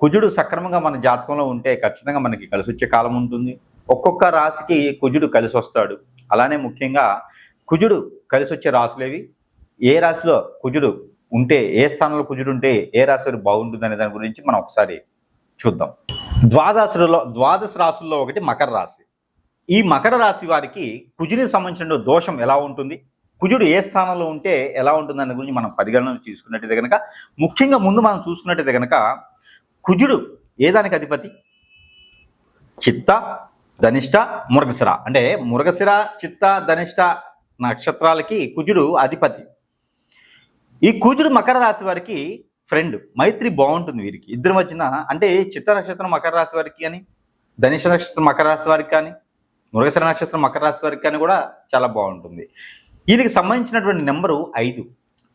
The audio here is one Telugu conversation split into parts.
కుజుడు సక్రమంగా మన జాతకంలో ఉంటే ఖచ్చితంగా మనకి కలిసి వచ్చే కాలం ఉంటుంది. ఒక్కొక్క రాశికి కుజుడు కలిసి వస్తాడు అలానే ముఖ్యంగా కుజుడు కలిసి వచ్చే రాశులేవి? ఏ రాశిలో కుజుడు ఉంటే ఏ స్థానంలో కుజుడు ఉంటే ఏ రాశి బాగుంటుంది అనే దాని గురించి మనం ఒకసారి చూద్దాం. ద్వాదశలో ద్వాదశ రాశుల్లో ఒకటి మకర రాశి. ఈ మకర రాశి వారికి కుజుడికి సంబంధించిన దోషం ఎలా ఉంటుంది? కుజుడు ఏ స్థానంలో ఉంటే ఎలా ఉంటుంది అనే గురించి మనం పరిగణన తీసుకున్నట్టయితే కనుక ముఖ్యంగా ముందు మనం చూసుకున్నట్టయితే కనుక కుజుడు ఏ దానికి అధిపతి? చిత్త ధనిష్ట మురగశిర అంటే మురగశిర చిత్త ధనిష్ట నక్షత్రాలకి కుజుడు అధిపతి. ఈ కుజుడు మకర రాశి వారికి ఫ్రెండ్ మైత్రి బాగుంటుంది వీరికి. ఇద్దరు మధ్యన అంటే చిత్త నక్షత్రం మకర రాశి వారికి కానీ ధనిష్ట నక్షత్రం మకర రాశి వారికి కానీ మృగశిర నక్షత్రం మకర రాశి వారికి కానీ కూడా చాలా బాగుంటుంది. వీరికి సంబంధించినటువంటి నెంబరు ఐదు.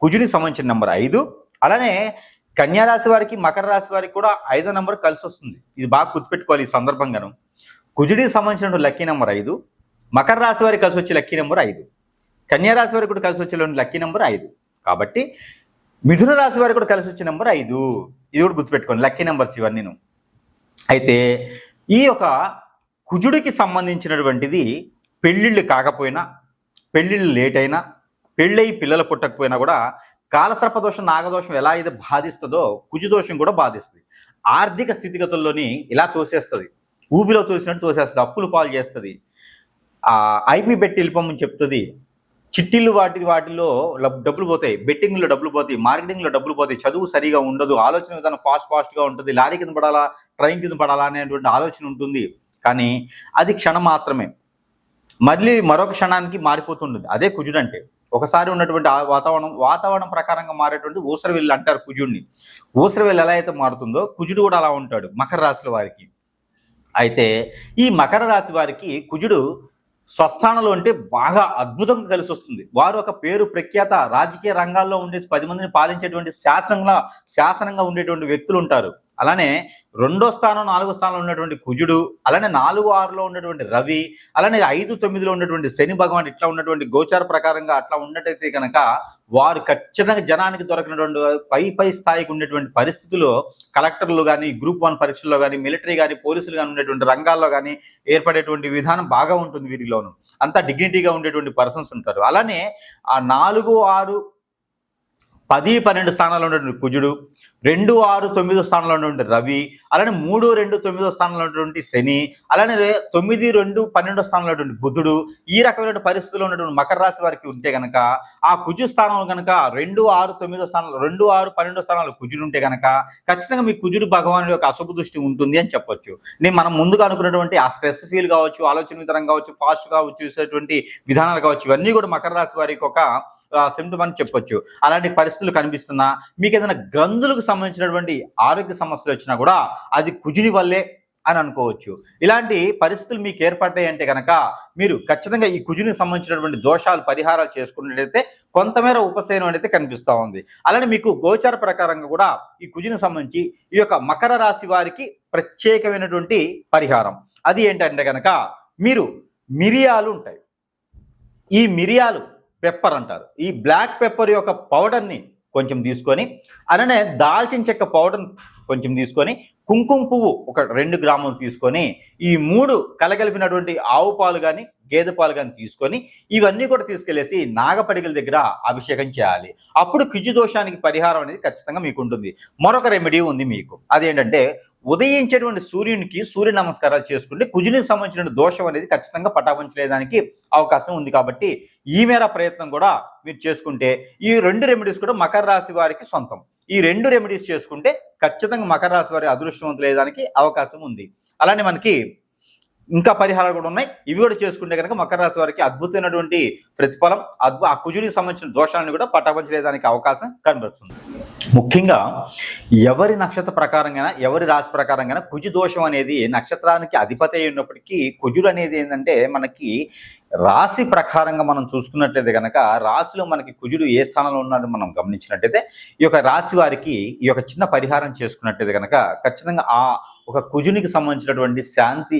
కుజునికి సంబంధించిన నెంబర్ ఐదు. అలానే కన్యా రాశి వారికి మకర రాశి వారికి కూడా ఐదో నెంబర్ కలిసి వస్తుంది. ఇది బాగా గుర్తుపెట్టుకోవాలి ఈ సందర్భంగాను. కుజుడికి సంబంధించిన లక్కీ నెంబర్ ఐదు మకర రాశి వారికి కలిసి వచ్చే లక్కీ నెంబర్ ఐదు కన్యా రాశి వారికి కూడా కలిసి వచ్చే లక్కీ నెంబర్ ఐదు. కాబట్టి మిథున రాశి వారికి కూడా కలిసి వచ్చే నెంబర్ ఐదు. ఇది కూడా గుర్తుపెట్టుకోండి లక్కీ నెంబర్స్ ఇవన్నీ అయితే ఈ యొక్క కుజుడికి సంబంధించినటువంటిది పెళ్ళిళ్ళు కాకపోయినా పెళ్ళిళ్ళు లేట్ అయినా పెళ్ళయి పిల్లలు పుట్టకపోయినా కూడా కాలసర్పదోషం నాగదోషం ఎలా అయితే బాధిస్తుందో కుజుదోషం కూడా బాధిస్తుంది. ఆర్థిక స్థితిగతుల్లోని ఇలా తోసేస్తుంది. ఊబిలో తోసినట్టు తోసేస్తుంది. అప్పులు పాలు చేస్తుంది. ఐపీ బెట్టి వెళ్ళిపోమని చెప్తుంది. చిట్టీలు వాటి వాటిలో డబ్బులు పోతాయి. బెట్టింగ్లో డబ్బులు పోతాయి. మార్కెటింగ్లో డబ్బులు పోతాయి. చదువు సరిగా ఉండదు. ఆలోచన విధానం ఫాస్ట్ ఫాస్ట్గా ఉంటుంది. లారీ కింద పడాలా ట్రైన్ కింద పడాలా అనేటువంటి ఆలోచన ఉంటుంది. కానీ అది క్షణం మాత్రమే. మళ్ళీ మరొక క్షణానికి మారిపోతుంటుంది. అదే కుజుడు అంటే ఒకసారి ఉన్నటువంటి వాతావరణం వాతావరణం ప్రకారంగా మారేటువంటి ఊసరవెల్లి అంటారు కుజుడిని. ఊసరవెల్లి ఎలా అయితే మారుతుందో కుజుడు కూడా అలా ఉంటాడు మకర రాశుల వారికి. అయితే ఈ మకర రాశి వారికి కుజుడు స్వస్థానంలో ఉంటే బాగా అద్భుతంగా కలిసి వస్తుంది. వారు ఒక పేరు ప్రఖ్యాత రాజకీయ రంగాల్లో ఉండే పది మందిని పాలించేటువంటి శాసనంగా శాసనంగా ఉండేటువంటి వ్యక్తులు ఉంటారు. అలానే రెండో స్థానం నాలుగో స్థానంలో ఉన్నటువంటి కుజుడు అలానే నాలుగు ఆరులో ఉన్నటువంటి రవి అలానే ఐదు తొమ్మిదిలో ఉన్నటువంటి శని భగవాన్ ఇట్లా ఉన్నటువంటి గోచార ప్రకారంగా అట్లా ఉన్నట్టయితే కనుక వారు ఖచ్చితంగా జనానికి దొరకినటువంటి పై పై స్థాయికి ఉన్నటువంటి పరిస్థితుల్లో కలెక్టర్లు కానీ గ్రూప్ వన్ పరీక్షల్లో కానీ మిలిటరీ కానీ పోలీసులు కానీ ఉన్నటువంటి రంగాల్లో కానీ ఏర్పడేటువంటి విధానం బాగా ఉంటుంది వీరిలోను. అంతా డిగ్నిటీగా ఉండేటువంటి పర్సన్స్ ఉంటారు. అలానే ఆ నాలుగు ఆరు పది పన్నెండు స్థానాల్లో ఉన్నటువంటి కుజుడు రెండు ఆరు తొమ్మిదో స్థానంలో ఉన్నటువంటి రవి అలానే మూడు రెండు తొమ్మిదో స్థానంలో ఉన్నటువంటి శని అలానే తొమ్మిది రెండు పన్నెండో స్థానంలో ఉన్నటువంటి బుధుడు ఈ రకమైన పరిస్థితుల్లో ఉన్నటువంటి మకర రాశి వారికి ఉంటే గనక ఆ కుజు స్థానంలో కనుక రెండు ఆరు తొమ్మిదో స్థానంలో రెండు ఆరు పన్నెండో స్థానాల్లో కుజుడు ఉంటే గనక ఖచ్చితంగా మీ కుజుడు భగవానుడి యొక్క అశుభ దృష్టి ఉంటుంది అని చెప్పొచ్చు. నేను మనం ముందుగా అనుకున్నటువంటి ఆ స్ట్రెస్ ఫీల్ కావచ్చు ఆలోచన విధానం కావచ్చు ఫాస్ట్ కావచ్చు చూసేటువంటి విధానాలు కావచ్చు ఇవన్నీ కూడా మకర రాశి వారికి ఒక సిమ్టమ్ అని చెప్పొచ్చు. అలాంటి పరిస్థితులు కనిపిస్తున్నా మీకు ఏదైనా గ్రంథులకు సంబంధించినటువంటి ఆరోగ్య సమస్యలు వచ్చినా కూడా అది కుజుని వల్లే అని అనుకోవచ్చు. ఇలాంటి పరిస్థితులు మీకు ఏర్పడ్డాయంటే కనుక మీరు ఖచ్చితంగా ఈ కుజునికి సంబంధించినటువంటి దోషాలు పరిహారాలు చేసుకున్నట్లయితే కొంతమేర ఉపశమనం అనేది కనిపిస్తూ ఉంది. అలానే మీకు గోచార ప్రకారంగా కూడా ఈ కుజునికి సంబంధించి ఈ యొక్క మకర రాశి వారికి ప్రత్యేకమైనటువంటి పరిహారం. అది ఏంటంటే కనుక మీరు మిరియాలు ఉంటాయి. ఈ మిరియాలు పెప్పర్ అంటారు. ఈ బ్లాక్ పెప్పర్ యొక్క పౌడర్ని కొంచెం తీసుకొని అలానే దాల్చిన చెక్క పౌడర్ కొంచెం తీసుకొని కుంకుమ పువ్వు ఒక రెండు గ్రాములు తీసుకొని ఈ మూడు కలగలిపినటువంటి ఆవు పాలు కానీ గేదె పాలు కానీ తీసుకొని ఇవన్నీ కూడా తీసుకెళ్ళేసి నాగపడిగల దగ్గర అభిషేకం చేయాలి. అప్పుడు కిజు దోషానికి పరిహారం అనేది ఖచ్చితంగా మీకు ఉంటుంది. మరొక రెమెడీ ఉంది మీకు. అదేంటంటే ఉదయించేటువంటి సూర్యునికి సూర్య నమస్కారాలు చేసుకుంటే కుజునికి సంబంధించిన దోషం అనేది ఖచ్చితంగా పటాపంచలేదానికి అవకాశం ఉంది కాబట్టి ఈ మేర ప్రయత్నం కూడా మీరు చేసుకుంటే ఈ రెండు రెమెడీస్ కూడా మకర రాశి వారికి సొంతం. ఈ రెండు రెమెడీస్ చేసుకుంటే ఖచ్చితంగా మకర రాశి వారి అదృష్టవంతులేదానికి అవకాశం ఉంది. అలానే మనకి ఇంకా పరిహారాలు కూడా ఉన్నాయి. ఇవి కూడా చేసుకుంటే కనుక మకర రాశి వారికి అద్భుతమైనటువంటి ప్రతిఫలం. అద్భు ఆ కుజుడికి సంబంధించిన దోషాలను కూడా పటాపంచలేదానికి అవకాశం కనబడుతుంది. ముఖ్యంగా ఎవరి నక్షత్ర ప్రకారంగా ఎవరి రాశి ప్రకారంగా కుజు దోషం అనేది నక్షత్రానికి అధిపతి అయినప్పటికీ కుజుడు అనేది ఏంటంటే మనకి రాశి ప్రకారంగా మనం చూసుకున్నట్లయితే కనుక రాశిలో మనకి కుజుడు ఏ స్థానంలో ఉన్నాడో మనం గమనించినట్టయితే ఈ యొక్క రాశి వారికి ఈ యొక్క చిన్న పరిహారం చేసుకున్నట్టయితే కనుక ఖచ్చితంగా ఆ ఒక కుజునికి సంబంధించినటువంటి శాంతి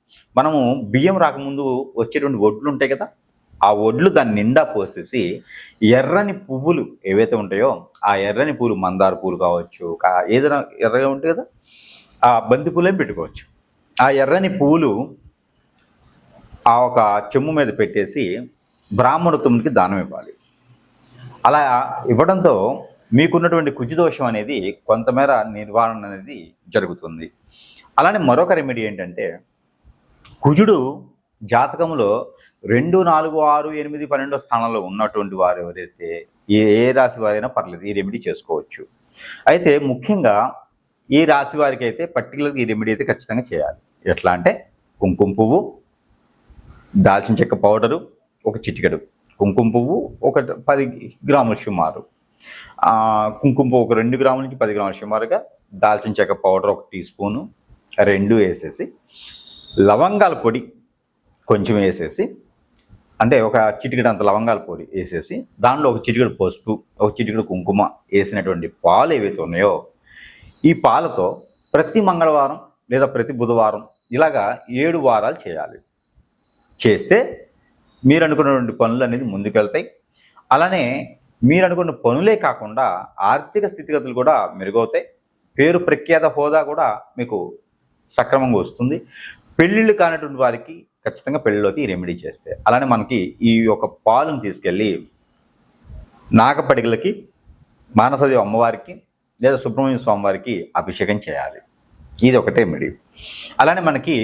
మనము బియ్యం రాకముందు వచ్చేటువంటి ఒడ్లు ఉంటాయి కదా ఆ ఒడ్లు దాని నిండా పోసేసి ఎర్రని పువ్వులు ఏవైతే ఉంటాయో ఆ ఎర్రని పూలు మందార పూలు కావచ్చు ఏదైనా ఎర్రగా ఉంటాయి కదా ఆ బంతి పూలేం పెట్టుకోవచ్చు. ఆ ఎర్రని పువ్వులు ఆ ఒక చెమ్ము మీద పెట్టేసి బ్రాహ్మణత్వంకి దానం ఇవ్వాలి. అలా ఇవ్వడంతో మీకున్నటువంటి కుజుదోషం అనేది కొంతమేర నిర్వహణ అనేది జరుగుతుంది. అలానే మరొక రెమెడీ ఏంటంటే కుజుడు జాతకంలో రెండు నాలుగు ఆరు ఎనిమిది పన్నెండో స్థానంలో ఉన్నటువంటి వారు ఎవరైతే ఏ ఏ రాశి వారైనా పర్లేదు ఈ రెమెడీ చేసుకోవచ్చు. అయితే ముఖ్యంగా ఈ రాశి వారికి అయితే పర్టికులర్గా ఈ రెమెడీ అయితే ఖచ్చితంగా చేయాలి. ఎట్లా అంటే కుంకుమ పువ్వు దాల్చిన చెక్క పౌడరు ఒక చిటికెడు. కుంకుమ పువ్వు ఒక పది గ్రాముల సుమారు. కుంకుమ పువ్వు ఒక రెండు గ్రాముల నుంచి పది గ్రాముల సుమారుగా దాల్చిన చెక్క పౌడర్ ఒక టీ స్పూను రెండు వేసేసి లవంగాల పొడి కొంచెం వేసేసి అంటే ఒక చిటికెడు అంత లవంగాల పొడి వేసేసి దానిలో ఒక చిటికెడు పసుపు ఒక చిటికెడు కుంకుమ వేసినటువంటి పాలు ఏవైతే ఉన్నాయో ఈ పాలతో ప్రతి మంగళవారం లేదా ప్రతి బుధవారం ఇలాగా ఏడు వారాలు చేయాలి. చేస్తే మీరు అనుకున్నటువంటి పనులు అనేది ముందుకెళ్తాయి. అలానే మీరు అనుకున్న పనులే కాకుండా ఆర్థిక స్థితిగతులు కూడా మెరుగవుతాయి. పేరు ప్రఖ్యాత హోదా కూడా మీకు సక్రమంగా వస్తుంది. పెళ్ళిళ్ళు కానటువంటి వారికి ఖచ్చితంగా పెళ్ళిలోకి రెమెడీ చేస్తే. అలానే మనకి ఈ యొక్క పాలను తీసుకెళ్ళి నాగపడిగలకి మానసదేవి అమ్మవారికి లేదా సుబ్రహ్మణ్య స్వామి వారికి అభిషేకం చేయాలి. ఇది ఒకటే రెమెడీ అలానే మనకి